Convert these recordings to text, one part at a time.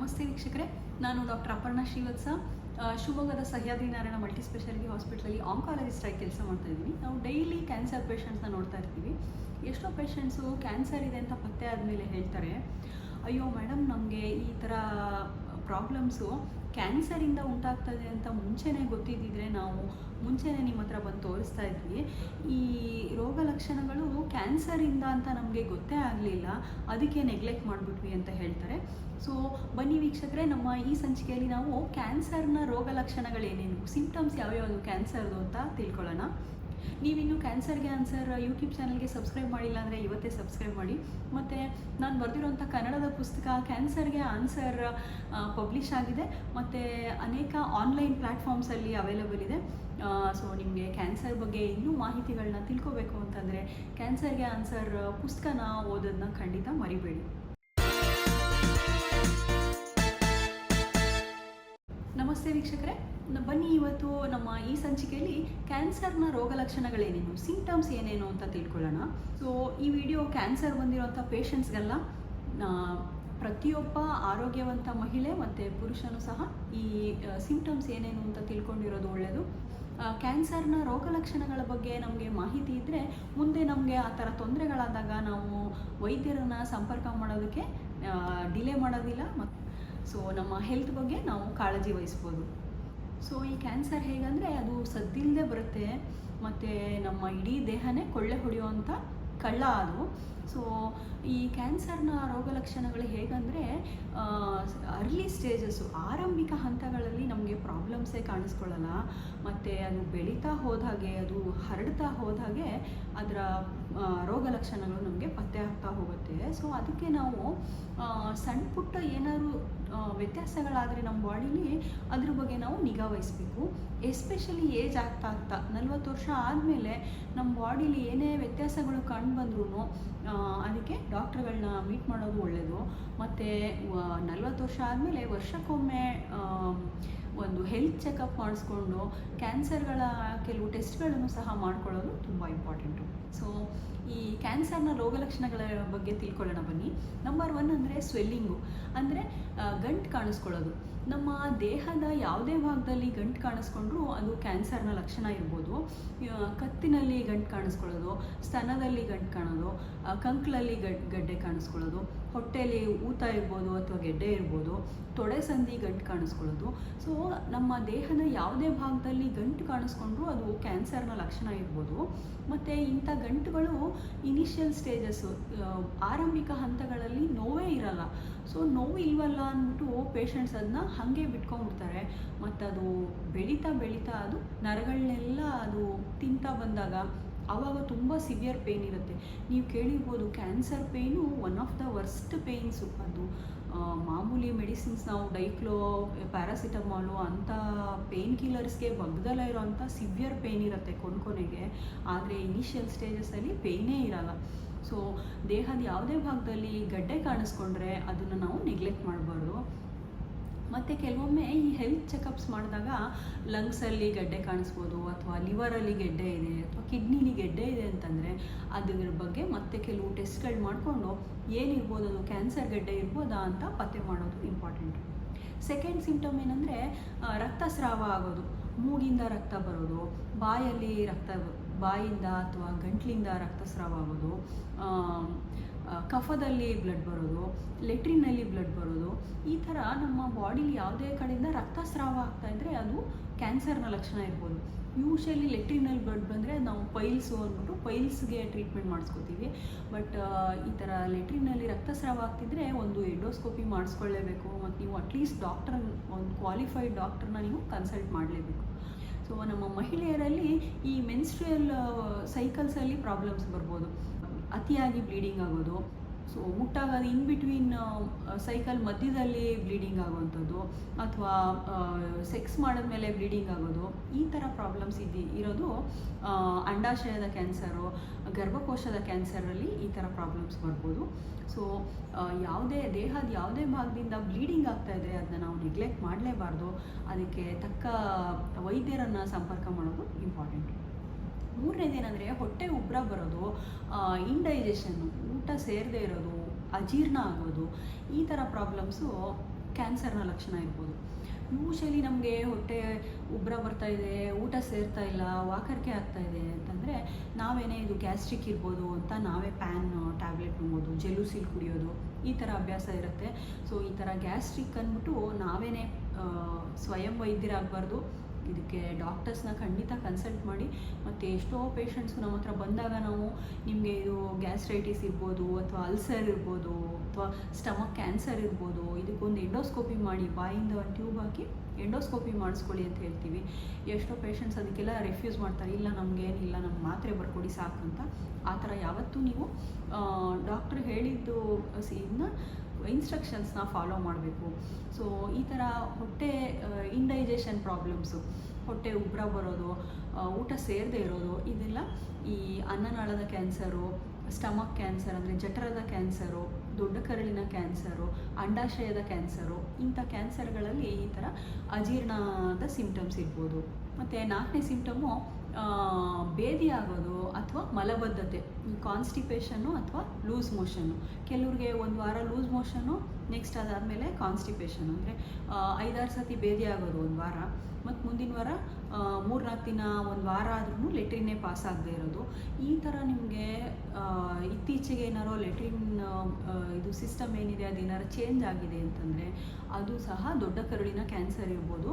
ನಮಸ್ತೆ ವೀಕ್ಷಕರೇ. ನಾನು ಡಾಕ್ಟರ್ ಅಪರ್ಣಾ ಶ್ರೀವತ್ಸ. ಶಿವಮೊಗ್ಗದ ಸಹ್ಯಾದ್ರಿ ನಾರಾಯಣ ಮಲ್ಟಿ ಸ್ಪೆಷಾಲಿಟಿ ಹಾಸ್ಪಿಟ್ಲಲ್ಲಿ ಆಂಕಾಲಜಿಸ್ಟ್ ಆಗಿ ಕೆಲಸ ಮಾಡ್ತಾ ಇದ್ದೀನಿ. ನಾವು ಡೈಲಿ ಕ್ಯಾನ್ಸರ್ ಪೇಷಂಟ್ಸ್ನ ನೋಡ್ತಾ ಇರ್ತೀವಿ. ಎಷ್ಟೋ ಪೇಷಂಟ್ಸು ಕ್ಯಾನ್ಸರ್ ಇದೆ ಅಂತ ಪತ್ತೆ ಆದಮೇಲೆ ಹೇಳ್ತಾರೆ. ಅಯ್ಯೋ ಮೇಡಮ್ ನಮಗೆ ಈ ಥರ ಪ್ರಾಬ್ಲಮ್ಸು ಕ್ಯಾನ್ಸರಿಂದ ಉಂಟಾಗ್ತದೆ ಅಂತ ಮುಂಚೆನೇ ಗೊತ್ತಿದ್ದಿದ್ರೆ ನಾವು ಮುಂಚೆನೇ ನಿಮ್ಮ ಹತ್ರ ಬಂದು ತೋರಿಸ್ತಾ ಇದ್ವಿ. ಈ ರೋಗ ಲಕ್ಷಣಗಳು ಕ್ಯಾನ್ಸರಿಂದ ಅಂತ ನಮಗೆ ಗೊತ್ತೇ ಆಗಲಿಲ್ಲ. ಅದಕ್ಕೆ ನೆಗ್ಲೆಕ್ಟ್ ಮಾಡಿಬಿಟ್ವಿ ಅಂತ ಹೇಳ್ತಾರೆ. ಸೊ ಬನ್ನಿ ವೀಕ್ಷಕರೇ, ನಮ್ಮ ಈ ಸಂಚಿಕೆಯಲ್ಲಿ ನಾವು ಕ್ಯಾನ್ಸರ್ನ ರೋಗ ಲಕ್ಷಣಗಳೇನೇನು? ಸಿಂಪ್ಟಮ್ಸ್ ಯಾವ್ಯಾವುದು? ಕ್ಯಾನ್ಸರ್ದು ಅಂತ ತಿಳ್ಕೊಳ್ಳೋಣ. ನೀವಿನ್ನು ಕ್ಯಾನ್ಸರ್ಗೆ ಆನ್ಸರ್ ಯೂಟ್ಯೂಬ್ ಚಾನಲ್ಗೆ ಸಬ್ಸ್ಕ್ರೈಬ್ ಮಾಡಿಲ್ಲ ಅಂದರೆ ಇವತ್ತೇ ಸಬ್ಸ್ಕ್ರೈಬ್ ಮಾಡಿ. ಮತ್ತು ನಾನು ಬರೆದಿರೋಂಥ ಕನ್ನಡದ ಪುಸ್ತಕ ಕ್ಯಾನ್ಸರ್ಗೆ ಆನ್ಸರ್ ಪಬ್ಲಿಷ್ ಆಗಿದೆ. ಮತ್ತು ಅನೇಕ ಆನ್ಲೈನ್ ಪ್ಲ್ಯಾಟ್ಫಾರ್ಮ್ಸಲ್ಲಿ ಅವೈಲಬಲ್ ಇದೆ. ಸೊ ನಿಮಗೆ ಕ್ಯಾನ್ಸರ್ ಬಗ್ಗೆ ಇನ್ನೂ ಮಾಹಿತಿಗಳನ್ನ ತಿಳ್ಕೊಬೇಕು ಅಂತಂದರೆ ಕ್ಯಾನ್ಸರ್ಗೆ ಆನ್ಸರ್ ಪುಸ್ತಕನ ಓದೋದನ್ನ ಖಂಡಿತ ಮರಿಬೇಡಿ. ನಮಸ್ತೆ ವೀಕ್ಷಕರೇ. ಬನ್ನಿ ಇವತ್ತು ನಮ್ಮ ಈ ಸಂಚಿಕೆಯಲ್ಲಿ ಕ್ಯಾನ್ಸರ್ನ ರೋಗ ಲಕ್ಷಣಗಳೇನೇನು ಸಿಂಪ್ಟಮ್ಸ್ ಏನೇನು ಅಂತ ತಿಳ್ಕೊಳ್ಳೋಣ. ಸೊ ಈ ವಿಡಿಯೋ ಕ್ಯಾನ್ಸರ್ ಬಂದಿರೋಂಥ ಪೇಷಂಟ್ಸ್ಗೆಲ್ಲ ಪ್ರತಿಯೊಬ್ಬ ಆರೋಗ್ಯವಂತ ಮಹಿಳೆ ಮತ್ತು ಪುರುಷನೂ ಸಹ ಈ ಸಿಂಪ್ಟಮ್ಸ್ ಏನೇನು ಅಂತ ತಿಳ್ಕೊಂಡಿರೋದು ಒಳ್ಳೆಯದು ಕ್ಯಾನ್ಸರ್ನ ರೋಗ ಲಕ್ಷಣಗಳ ಬಗ್ಗೆ ನಮಗೆ ಮಾಹಿತಿ ಇದ್ದರೆ ಮುಂದೆ ನಮಗೆ ಆ ಥರ ತೊಂದರೆಗಳಾದಾಗ ನಾವು ವೈದ್ಯರನ್ನು ಸಂಪರ್ಕ ಮಾಡೋದಕ್ಕೆ ಡಿಲೇ ಮಾಡೋದಿಲ್ಲ. ಮತ್ತು ಸೊ ನಮ್ಮ ಹೆಲ್ತ್ ಬಗ್ಗೆ ನಾವು ಕಾಳಜಿ ವಹಿಸ್ಬೋದು. ಸೊ ಈ ಕ್ಯಾನ್ಸರ್ ಹೇಗಂದರೆ ಅದು ಸದ್ದಿಲ್ಲದೆ ಬರುತ್ತೆ, ಮತ್ತು ನಮ್ಮ ಇಡೀ ದೇಹನೇ ಕೊಳ್ಳೆ ಹೊಡೆಯುವಂಥ ಕಳ್ಳ ಅದು. ಸೊ ಈ ಕ್ಯಾನ್ಸರ್ನ ರೋಗ ಲಕ್ಷಣಗಳು ಹೇಗಂದರೆ ಅರ್ಲಿ ಸ್ಟೇಜಸ್ಸು ಆರಂಭಿಕ ಹಂತಗಳಲ್ಲಿ ನಮಗೆ ಪ್ರಾಬ್ಲಮ್ಸೇ ಕಾಣಿಸ್ಕೊಳ್ಳಲ್ಲ. ಮತ್ತು ಅದು ಬೆಳೀತಾ ಹೋದ ಹಾಗೆ, ಅದು ಹರಡ್ತಾ ಹೋದ ಹಾಗೆ ಅದರ ರೋಗ ಲಕ್ಷಣಗಳು ನಮಗೆ ಪತ್ತೆ ಆಗ್ತಾ ಅದಕ್ಕೆ ನಾವು ಸಣ್ಣ ಪುಟ್ಟ ಏನಾದರೂ ವ್ಯತ್ಯಾಸಗಳಾದರೆ ನಮ್ಮ ಬಾಡಿಲಿ ಅದ್ರ ಬಗ್ಗೆ ನಾವು ನಿಗಾ ವಹಿಸ್ಬೇಕು. ಎಸ್ಪೆಷಲಿ ಏಜ್ ಆಗ್ತಾ ಆಗ್ತಾ ನಲ್ವತ್ತು ವರ್ಷ ಆದಮೇಲೆ ನಮ್ಮ ಬಾಡಿಲಿ ಏನೇ ವ್ಯತ್ಯಾಸಗಳು ಕಂಡು ಬಂದ್ರೂ ಅದಕ್ಕೆ ಡಾಕ್ಟ್ರುಗಳನ್ನ ಮೀಟ್ ಮಾಡೋದು ಒಳ್ಳೆಯದು ಮತ್ತು ನಲ್ವತ್ತು ವರ್ಷ ಆದಮೇಲೆ ವರ್ಷಕ್ಕೊಮ್ಮೆ ಒಂದು ಹೆಲ್ತ್ ಚೆಕಪ್ ಮಾಡಿಸ್ಕೊಂಡು ಕ್ಯಾನ್ಸರ್ಗಳ ಕೆಲವು ಟೆಸ್ಟ್ಗಳನ್ನು ಸಹ ಮಾಡ್ಕೊಳ್ಳೋದು ತುಂಬ ಇಂಪಾರ್ಟೆಂಟು. ಸೊ ಈ ಕ್ಯಾನ್ಸರ್ನ ರೋಗ ಲಕ್ಷಣಗಳ ಬಗ್ಗೆ ತಿಳ್ಕೊಳ್ಳೋಣ ಬನ್ನಿ. ನಂಬರ್ ಒನ್ ಅಂದರೆ ಸ್ವೆಲ್ಲಿಂಗು ಅಂದರೆ ಗಂಟು ಕಾಣಿಸ್ಕೊಳ್ಳೋದು. ನಮ್ಮ ದೇಹದ ಯಾವುದೇ ಭಾಗದಲ್ಲಿ ಗಂಟು ಕಾಣಿಸ್ಕೊಂಡ್ರೂ ಅದು ಕ್ಯಾನ್ಸರ್ನ ಲಕ್ಷಣ ಇರ್ಬೋದು. ಕತ್ತಿನಲ್ಲಿ ಗಂಟು ಕಾಣಿಸ್ಕೊಳ್ಳೋದು, ಸ್ತನದಲ್ಲಿ ಗಂಟು ಕಾಣೋದು ಕಂಕ್ಳಲ್ಲಿ ಗಡ್, ಗಡ್ಡೆ ಕಾಣಿಸ್ಕೊಳ್ಳೋದು ಹೊಟ್ಟೆಯಲ್ಲಿ ಊತ ಇರ್ಬೋದು ಅಥವಾ ಗೆಡ್ಡೆ ಇರ್ಬೋದು, ತೊಡೆ ಸಂಧಿ ಗಂಟು ಕಾಣಿಸ್ಕೊಳ್ಳೋದು. ಸೊ ನಮ್ಮ ದೇಹದ ಯಾವುದೇ ಭಾಗದಲ್ಲಿ ಗಂಟು ಕಾಣಿಸ್ಕೊಂಡ್ರೂ ಅದು ಕ್ಯಾನ್ಸರ್ನ ಲಕ್ಷಣ ಇರ್ಬೋದು. ಮತ್ತು ಇಂಥ ಗಂಟುಗಳು ಇನಿಷಿಯಲ್ ಸ್ಟೇಜಸ್ಸು ಆರಂಭಿಕ ಹಂತಗಳಲ್ಲಿ ನೋವೇ ಇರಲ್ಲ. ಸೊ ನೋವು ಇಲ್ವಲ್ಲ ಅಂದ್ಬಿಟ್ಟು ಪೇಷಂಟ್ಸ್ ಅದನ್ನ ಹಾಗೆ ಬಿಟ್ಕೊಂಡ್ಬಿಡ್ತಾರೆ. ಮತ್ತು ಅದು ಬೆಳೀತಾ ಬೆಳೀತಾ ಅದು ನರಗಳನ್ನೆಲ್ಲ ಅದು ತಿಂತಾ ಬಂದಾಗ ಆವಾಗ ತುಂಬ ಸಿವಿಯರ್ ಪೇಯ್ನ್ ಇರುತ್ತೆ. ನೀವು ಕೇಳಿರ್ಬೋದು cancer pain one of the worst pains ಅದು ಮಾಮೂಲಿ ಮೆಡಿಸಿನ್ಸ್ ನಾವು ಡೈಕ್ಲೋ ಪ್ಯಾರಾಸಿಟಮಾಲು ಅಂಥ ಪೇಯ್ನ್ ಕಿಲ್ಲರ್ಸ್ಗೆ ಬಗ್ದಲ್ಲ ಇರೋವಂಥ ಸಿವಿಯರ್ ಪೇಯ್ನ್ ಇರುತ್ತೆ ಕೊನೆ ಕೊನೆಗೆ ಆದರೆ ಇನಿಷಿಯಲ್ ಸ್ಟೇಜಸಲ್ಲಿ ಪೇಯ್ನೇ ಇರಲ್ಲ. ಸೊ ದೇಹದ ಯಾವುದೇ ಭಾಗದಲ್ಲಿ ಗಡ್ಡೆ ಕಾಣಿಸ್ಕೊಂಡ್ರೆ ಅದನ್ನು ನಾವು ನೆಗ್ಲೆಕ್ಟ್ ಮಾಡಬಾರ್ದು. ಮತ್ತು ಕೆಲವೊಮ್ಮೆ ಈ ಹೆಲ್ತ್ ಚೆಕಪ್ಸ್ ಮಾಡಿದಾಗ ಲಂಗ್ಸಲ್ಲಿ ಗೆಡ್ಡೆ ಕಾಣಿಸ್ಬೋದು ಅಥವಾ ಲಿವರಲ್ಲಿ ಗೆಡ್ಡೆ ಇದೆ ಅಥವಾ ಕಿಡ್ನಿಲಿ ಗೆಡ್ಡೆ ಇದೆ ಅಂತಂದರೆ ಅದರ ಬಗ್ಗೆ ಮತ್ತೆ ಕೆಲವು ಟೆಸ್ಟ್ಗಳು ಮಾಡಿಕೊಂಡು ಏನಿರ್ಬೋದು ಅದು ಕ್ಯಾನ್ಸರ್ ಗೆಡ್ಡೆ ಇರ್ಬೋದಾ ಅಂತ ಪತ್ತೆ ಮಾಡೋದು ಇಂಪಾರ್ಟೆಂಟ್ ಸೆಕೆಂಡ್ ಸಿಂಪ್ಟಮ್ ಏನಂದರೆ ರಕ್ತಸ್ರಾವ ಆಗೋದು. ಮೂಗಿಂದ ರಕ್ತ ಬರೋದು, ಬಾಯಲ್ಲಿ ರಕ್ತ, ಬಾಯಿಂದ ಅಥವಾ ಗಂಟ್ಲಿಂದ ರಕ್ತಸ್ರಾವ ಆಗೋದು. ಕಫದಲ್ಲಿ ಬ್ಲಡ್ ಬರೋದು ಲೆಟ್ರಿನಲ್ಲಿ ಬ್ಲಡ್ ಬರೋದು, ಈ ಥರ ನಮ್ಮ ಬಾಡಿಲಿ ಯಾವುದೇ ಕಡೆಯಿಂದ ರಕ್ತಸ್ರಾವ ಆಗ್ತಾ ಇದ್ದರೆ ಅದು ಕ್ಯಾನ್ಸರ್ನ ಲಕ್ಷಣ ಇರ್ಬೋದು. ಯೂಶಲಿ ಲೆಟ್ರಿನಲ್ಲಿ ಬ್ಲಡ್ ಬಂದರೆ ನಾವು ಪೈಲ್ಸು ಅಂದ್ಬಿಟ್ಟು ಪೈಲ್ಸ್ಗೆ ಟ್ರೀಟ್ಮೆಂಟ್ ಮಾಡಿಸ್ಕೋತೀವಿ. ಬಟ್ ಈ ಥರ ಲೆಟ್ರಿನಲ್ಲಿ ರಕ್ತಸ್ರಾವ ಆಗ್ತಿದ್ರೆ ಒಂದು ಎಂಡೋಸ್ಕೋಪಿ ಮಾಡಿಸ್ಕೊಳ್ಳೇಬೇಕು ಮತ್ತು ನೀವು ಅಟ್ಲೀಸ್ಟ್ ಡಾಕ್ಟರ್ ಒಂದು ಕ್ವಾಲಿಫೈಡ್ ಡಾಕ್ಟರ್ನ ನೀವು ಕನ್ಸಲ್ಟ್ ಮಾಡಲೇಬೇಕು. ಸೊ ನಮ್ಮ ಮಹಿಳೆಯರಲ್ಲಿ ಈ ಮೆನ್ಸ್ಟ್ರಿಯಲ್ ಸೈಕಲ್ಸಲ್ಲಿ ಪ್ರಾಬ್ಲಮ್ಸ್ ಬರ್ಬೋದು. ಅತಿಯಾಗಿ ಬ್ಲೀಡಿಂಗ್ ಆಗೋದು. ಸೊ ಮುಟ್ಟಾಗ ಇನ್ ಬಿಟ್ವೀನ್ ಸೈಕಲ್ ಮಧ್ಯದಲ್ಲಿ ಬ್ಲೀಡಿಂಗ್ ಆಗುವಂಥದ್ದು ಅಥವಾ ಸೆಕ್ಸ್ ಮಾಡಿದ್ಮೇಲೆ ಬ್ಲೀಡಿಂಗ್ ಆಗೋದು, ಈ ಥರ ಪ್ರಾಬ್ಲಮ್ಸ್ ಇದ್ದು, ಇರೋದು ಅಂಡಾಶಯದ ಕ್ಯಾನ್ಸರು ಗರ್ಭಕೋಶದ ಕ್ಯಾನ್ಸರಲ್ಲಿ ಈ ಥರ ಪ್ರಾಬ್ಲಮ್ಸ್ ಬರ್ಬೋದು. ಸೊ ಯಾವುದೇ, ದೇಹದ ಯಾವುದೇ ಭಾಗದಿಂದ ಬ್ಲೀಡಿಂಗ್ ಆಗ್ತಾ ಇದ್ದರೆ ಅದನ್ನ ನಾವು ನೆಗ್ಲೆಕ್ಟ್ ಮಾಡಲೇಬಾರ್ದು. ಅದಕ್ಕೆ ತಕ್ಕ ವೈದ್ಯರನ್ನು ಸಂಪರ್ಕ ಮಾಡೋದು ಇಂಪಾರ್ಟೆಂಟು ಹೊಟ್ಟೆ ಉಬ್ಬರ ಬರೋದು ಇಂಡೈಜೆಷನ್ನು ಊಟ ಸೇರದೇ ಇರೋದು ಅಜೀರ್ಣ ಆಗೋದು ಈ ಥರ ಪ್ರಾಬ್ಲಮ್ಸು ಕ್ಯಾನ್ಸರ್ನ ಲಕ್ಷಣ ಇರ್ಬೋದು. ಯೂಶಲಿ ನಮಗೆ ಹೊಟ್ಟೆ ಉಬ್ಬರ ಬರ್ತಾ ಇದೆ ಊಟ ಸೇರ್ತಾ ಇಲ್ಲ ವಾಕರಿಕೆ ಆಗ್ತಾ ಇದೆ ಅಂತಂದರೆ ನಾವೇನೇ ಇದು ಗ್ಯಾಸ್ಟ್ರಿಕ್ ಇರ್ಬೋದು ಅಂತ ನಾವೇ ಪ್ಯಾನ್ ಟ್ಯಾಬ್ಲೆಟ್ ನುಂಗೋದು ಜೆಲುಸಿಲ್ ಕುಡಿಯೋದು ಈ ಥರ ಅಭ್ಯಾಸ ಇರುತ್ತೆ. ಸೊ ಈ ಥರ ಗ್ಯಾಸ್ಟ್ರಿಕ್ ಅಂದ್ಬಿಟ್ಟು ನಾವೇನೇ ಆ, ಸ್ವಯಂ ವೈದ್ಯರಾಗಬಾರ್ದು ಇದಕ್ಕೆ ಡಾಕ್ಟರ್ಸ್ನ ಖಂಡಿತ ಕನ್ಸಲ್ಟ್ ಮಾಡಿ, ಮತ್ತು ಎಷ್ಟೋ ಪೇಷಂಟ್ಸ್ ನಮ್ಮ ಹತ್ರ ಬಂದಾಗ ನಾವು ನಿಮಗೆ ಇದು ಗ್ಯಾಸ್ಟ್ರೈಟಿಸ್ ಇರ್ಬೋದು ಅಥವಾ ಅಲ್ಸರ್ ಇರ್ಬೋದು ಅಥವಾ ಸ್ಟಮಕ್ ಕ್ಯಾನ್ಸರ್ ಇರ್ಬೋದು, ಇದಕ್ಕೊಂದು ಎಂಡೋಸ್ಕೋಪಿ ಮಾಡಿ, ಬಾಯಿಂದ ಟ್ಯೂಬ್ ಹಾಕಿ ಎಂಡೋಸ್ಕೋಪಿ ಮಾಡಿಸ್ಕೊಳ್ಳಿ ಅಂತ ಹೇಳ್ತೀವಿ. ಎಷ್ಟೋ ಪೇಷಂಟ್ಸ್ ಅದಕ್ಕೆಲ್ಲ ರೆಫ್ಯೂಸ್ ಮಾಡ್ತಾರೆ, ಇಲ್ಲ ನಮಗೇನಿಲ್ಲ ನಮ್ಗೆ ಮಾತ್ರೆ ಬರ್ಕೊಡಿ ಸಾಕು ಅಂತ. ಆ ಥರ ಯಾವತ್ತೂ ನೀವು ಡಾಕ್ಟ್ರ್ ಹೇಳಿದ್ದು ಇದನ್ನ ಇನ್ಸ್ಟ್ರಕ್ಷನ್ಸ್ನ ಫಾಲೋ ಮಾಡಬೇಕು. ಸೊ ಈ ಥರ ಹೊಟ್ಟೆ ಇಂಡೈಜೆಷನ್ ಪ್ರಾಬ್ಲಮ್ಸು ಹೊಟ್ಟೆ ಉಬ್ಬರ ಬರೋದು ಊಟ ಸೇರದೆ ಇರೋದು, ಇದೆಲ್ಲ ಈ ಅನ್ನನಾಳದ ಕ್ಯಾನ್ಸರು ಸ್ಟಮಕ್ ಕ್ಯಾನ್ಸರ್ ಅಂದರೆ ಜಠರದ ಕ್ಯಾನ್ಸರು ದೊಡ್ಡ ಕರಳಿನ ಕ್ಯಾನ್ಸರು ಅಂಡಾಶಯದ ಕ್ಯಾನ್ಸರು ಇಂಥ ಕ್ಯಾನ್ಸರ್ಗಳಲ್ಲಿ ಈ ಥರ ಅಜೀರ್ಣದ ಸಿಂಪ್ಟಮ್ಸ್ ಇರ್ಬೋದು. ಮತ್ತು ನಾಲ್ಕನೇ ಸಿಂಪ್ಟಮು ಬೇದಿ ಆಗೋದು ಅಥವಾ ಮಲಬದ್ಧತೆ ಕಾನ್ಸ್ಟಿಪೇಷನ್ನು ಅಥವಾ ಲೂಸ್ ಮೋಷನ್ನು ಕೆಲವ್ರಿಗೆ ಒಂದು ವಾರ ಲೂಸ್ ಮೋಷನ್ನು ನೆಕ್ಸ್ಟ್ ಅದಾದಮೇಲೆ ಕಾನ್ಸ್ಟಿಪೇಷನ್ ಅಂದರೆ ಐದಾರು ಸತಿ ಬೇದಿ ಆಗೋದು ಒಂದು ವಾರ. ಮತ್ತು ಮುಂದಿನ ವಾರ ಮೂರ್ನಾಲ್ಕು ದಿನ ಒಂದು ವಾರ ಆದ್ರೂ ಲೆಟ್ರಿನೇ ಪಾಸ್ ಆಗದೆ ಇರೋದು. ಈ ಥರ ನಿಮಗೆ ಇತ್ತೀಚೆಗೆ ಏನಾರೋ ಲೆಟ್ರಿನ್ ಇದು ಸಿಸ್ಟಮ್ ಏನಿದೆ, ಅದು ಏನಾರು ಚೇಂಜ್ ಆಗಿದೆ ಅಂತಂದರೆ, ಅದು ಸಹ ದೊಡ್ಡ ಕರುಳಿನ ಕ್ಯಾನ್ಸರ್ ಇರ್ಬೋದು.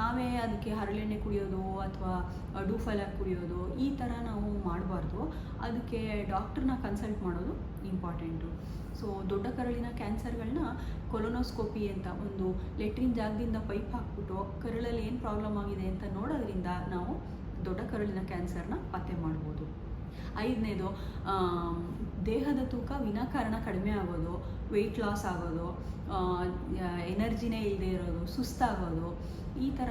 ನಾವೇ ಅದಕ್ಕೆ ಹರಳೆಣ್ಣೆ ಕುಡಿಯೋದು ಅಥವಾ ಡೂಫಲ ಕುಡಿಯೋದು, ಈ ಥರ ನಾವು ಮಾಡಬಾರ್ದು. ಅದಕ್ಕೆ ಡಾಕ್ಟ್ರನ್ನ ಕನ್ಸಲ್ಟ್ ಮಾಡೋದು ಇಂಪಾರ್ಟೆಂಟು. ಸೊ ದೊಡ್ಡ ಕರಳಿನ ಕ್ಯಾನ್ಸರ್ಗಳನ್ನ ಕೊಲೊನೋಸ್ಕೋಪಿ ಅಂತ ಒಂದು ಲೆಟ್ರಿನ್ ಜಾಗದಿಂದ ಪೈಪ್ ಹಾಕ್ಬಿಟ್ಟು ಕರಳಲ್ಲಿ ಏನು ಪ್ರಾಬ್ಲಮ್ ಆಗಿದೆ ಅಂತ ನೋಡೋದ್ರಿಂದ ನಾವು ದೊಡ್ಡ ಕರಳಿನ ಕ್ಯಾನ್ಸರ್ನ ಪತ್ತೆ ಮಾಡ್ಬೋದು. ಐದನೇದು ದೇಹದ ತೂಕ ವಿನಾಕಾರಣ ಕಡಿಮೆ ಆಗೋದು ವೆಯ್ಟ್ ಲಾಸ್ ಆಗೋದು ಎನರ್ಜಿನೇ ಇಲ್ಲದೆ ಇರೋದು, ಸುಸ್ತಾಗೋದು, ಈ ಥರ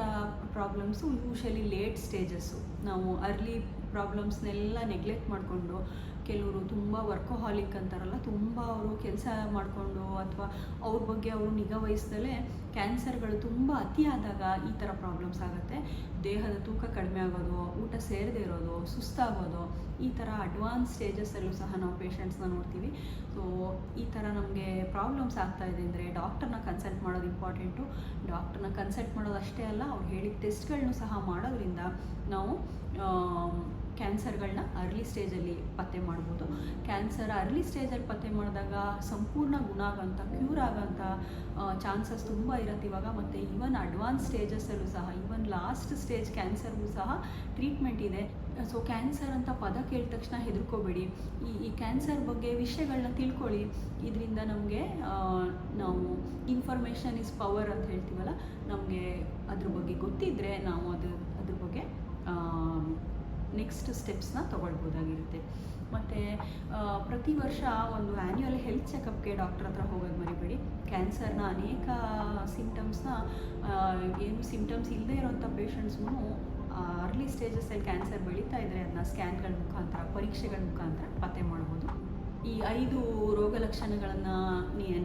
ಪ್ರಾಬ್ಲಮ್ಸು ಯೂಶಲಿ ಲೇಟ್ ಸ್ಟೇಜಸ್ಸು ನಾವು ಅರ್ಲಿ ಪ್ರಾಬ್ಲಮ್ಸ್ನೆಲ್ಲ ನೆಗ್ಲೆಕ್ಟ್ ಮಾಡಿಕೊಂಡು ಕೆಲವರು ತುಂಬ ವರ್ಕೋಹಾಲಿಕ್ ಅಂತಾರಲ್ಲ, ತುಂಬ ಅವರು ಕೆಲಸ ಮಾಡಿಕೊಂಡು ಅಥವಾ ಅವ್ರ ಬಗ್ಗೆ ಅವರು ನಿಗಾ ವಹಿಸ್ದಲೇ ಕ್ಯಾನ್ಸರ್ಗಳು ತುಂಬ ಅತಿಯಾದಾಗ ಈ ಥರ ಪ್ರಾಬ್ಲಮ್ಸ್ ಆಗುತ್ತೆ. ದೇಹದ ತೂಕ ಕಡಿಮೆ ಆಗೋದು, ಊಟ ಸೇರದೇ ಇರೋದು, ಸುಸ್ತಾಗೋದು, ಈ ಥರ ಅಡ್ವಾನ್ಸ್ ಸ್ಟೇಜಸ್ಸಲ್ಲೂ ಸಹ ನಾವು ಪೇಷಂಟ್ಸ್ನ ನೋಡ್ತೀವಿ. ಸೊ ಈ ಥರ ನಮಗೆ ಪ್ರಾಬ್ಲಮ್ಸ್ ಆಗ್ತಾಯಿದೆ ಅಂದರೆ ಡಾಕ್ಟರ್ನ ಕನ್ಸಲ್ಟ್ ಮಾಡೋದು ಇಂಪಾರ್ಟೆಂಟು ಡಾಕ್ಟರ್ನ ಕನ್ಸಲ್ಟ್ ಮಾಡೋದು ಅಷ್ಟೇ ಅಲ್ಲ, ಅವ್ರು ಹೇಳಿದ ಟೆಸ್ಟ್ಗಳನ್ನೂ ಸಹ ಮಾಡೋದ್ರಿಂದ ನಾವು ಕ್ಯಾನ್ಸರ್ಗಳನ್ನ ಅರ್ಲಿ ಸ್ಟೇಜಲ್ಲಿ ಪತ್ತೆ ಮಾಡ್ಬೋದು. ಕ್ಯಾನ್ಸರ್ ಅರ್ಲಿ ಸ್ಟೇಜಲ್ಲಿ ಪತ್ತೆ ಮಾಡಿದಾಗ ಸಂಪೂರ್ಣ ಗುಣ ಆಗೋಂಥ, ಕ್ಯೂರ್ ಆಗೋಂಥ ಚಾನ್ಸಸ್ ತುಂಬ ಇರುತ್ತೆ ಇವಾಗ ಮತ್ತು ಈವನ್ ಅಡ್ವಾನ್ಸ್ ಸ್ಟೇಜಸ್ಸಲ್ಲೂ ಸಹ, ಈವನ್ ಲಾಸ್ಟ್ ಸ್ಟೇಜ್ ಕ್ಯಾನ್ಸರ್ಗೂ ಸಹ ಟ್ರೀಟ್ಮೆಂಟ್ ಇದೆ. ಸೊ ಕ್ಯಾನ್ಸರ್ ಅಂತ ಪದ ಕೇಳಿದ ತಕ್ಷಣ ಹೆದರ್ಕೋಬೇಡಿ. ಈ ಈ ಕ್ಯಾನ್ಸರ್ ಬಗ್ಗೆ ವಿಷಯಗಳನ್ನ ತಿಳ್ಕೊಳ್ಳಿ. ಇದರಿಂದ ನಮಗೆ ನಾವು ಇನ್ಫಾರ್ಮೇಷನ್ ಇಸ್ ಪವರ್ ಅಂತ ಹೇಳ್ತೀವಲ್ಲ, ನಮಗೆ ಅದ್ರ ಬಗ್ಗೆ ಗೊತ್ತಿದ್ದರೆ ನಾವು ಬಗ್ಗೆ ನೆಕ್ಸ್ಟ್ ಸ್ಟೆಪ್ಸ್ನ ತೊಗೊಳ್ಬೋದಾಗಿರುತ್ತೆ. ಮತ್ತು ಪ್ರತಿ ವರ್ಷ ಒಂದು ಆ್ಯನ್ಯುವಲ್ ಹೆಲ್ತ್ ಚೆಕಪ್ಗೆ ಡಾಕ್ಟರ್ ಹತ್ರ ಹೋಗೋದು ಮರಿಬೇಡಿ. ಕ್ಯಾನ್ಸರ್ನ ಅನೇಕ ಸಿಂಟಮ್ಸ್ನ ಏನು ಸಿಂಟಮ್ಸ್ ಇಲ್ಲದೇ ಇರೋಂಥ ಪೇಷಂಟ್ಸ್ಗೂ ಅರ್ಲಿ ಸ್ಟೇಜಸ್ಸಲ್ಲಿ ಕ್ಯಾನ್ಸರ್ ಬೆಳೀತಾ ಇದ್ದರೆ ಅದನ್ನ ಸ್ಕ್ಯಾನ್ಗಳ ಮುಖಾಂತರ, ಪರೀಕ್ಷೆಗಳ ಮುಖಾಂತರ ಪತ್ತೆ ಮಾಡ್ಬೋದು. ಈ ಐದು ರೋಗ ಲಕ್ಷಣಗಳನ್ನು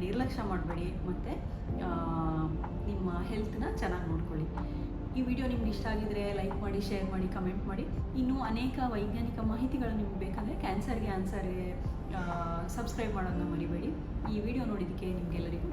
ನಿರ್ಲಕ್ಷ್ಯ ಮಾಡಬೇಡಿ. ಮತ್ತು ನಿಮ್ಮ ಹೆಲ್ತನ್ನ ಚೆನ್ನಾಗಿ ನೋಡ್ಕೊಳ್ಳಿ. ಈ ವಿಡಿಯೋ ನಿಮ್ಗೆ ಇಷ್ಟ ಆಗಿದ್ರೆ ಲೈಕ್ ಮಾಡಿ ಶೇರ್ ಮಾಡಿ ಕಮೆಂಟ್ ಮಾಡಿ. ಇನ್ನೂ ಅನೇಕ ವೈಜ್ಞಾನಿಕ ಮಾಹಿತಿಗಳು ನಿಮ್ಗೆ ಬೇಕಂದರೆ ಕ್ಯಾನ್ಸರ್ಗೆ ಆನ್ಸರ್ಗೆ ಸಬ್ಸ್ಕ್ರೈಬ್ ಮಾಡೋದನ್ನ ಮರಿಬೇಡಿ. ಈ ವಿಡಿಯೋ ನೋಡಿದ್ದಕ್ಕೆ ನಿಮಗೆಲ್ಲರಿಗೂ